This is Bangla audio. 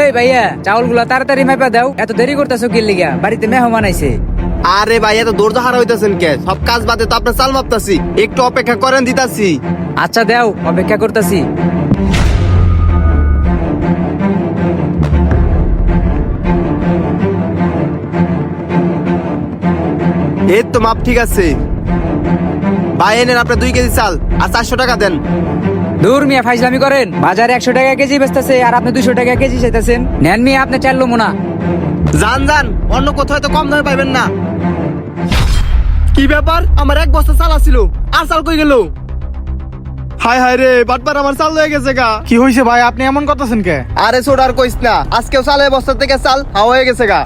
এই ভাইয়া তাড়াতাড়ি মাপা দাও। এত দেরি করতেছো কি লিগা? বাড়িতে মেহমান আইছে। আরে ভাই এত দৌড় হারা হইতেছেন কে? সব কাজ বাদে তো আপনার চাল মাপতাছি। একটু অপেক্ষা করেন দিতাছি। আচ্ছা দেও অপেক্ষা করতেছি। এই তো মাপ ঠিক আছে। ভাই এনেন আপনার দুই কেজি চাল। আর চারশো টাকা দেন। দূর মিয়া ফাইজলামি করেন। বাজারে একশো টাকা কেজি বেচতেছে আর আপনি দুশো টাকা কেজি চাইতেছেন। নেন মিয়া আপনি চাইলো মোনা যান যান অন্য কোথাও তো কম দামে পাইবেন না। কি ব্যাপার? আমার এক বস্তা চাল আছিল আর চাল কই গেল? হায় হায় রে বাটবার আমার চাল হয়ে গেছে গা। কি হয়েছে ভাই আপনি এমন করতেছেন কে? আরে ছোট আর কইস না। আজকেও চালের বস্তা থেকে চাল হাওয়া হয়ে গেছে গা।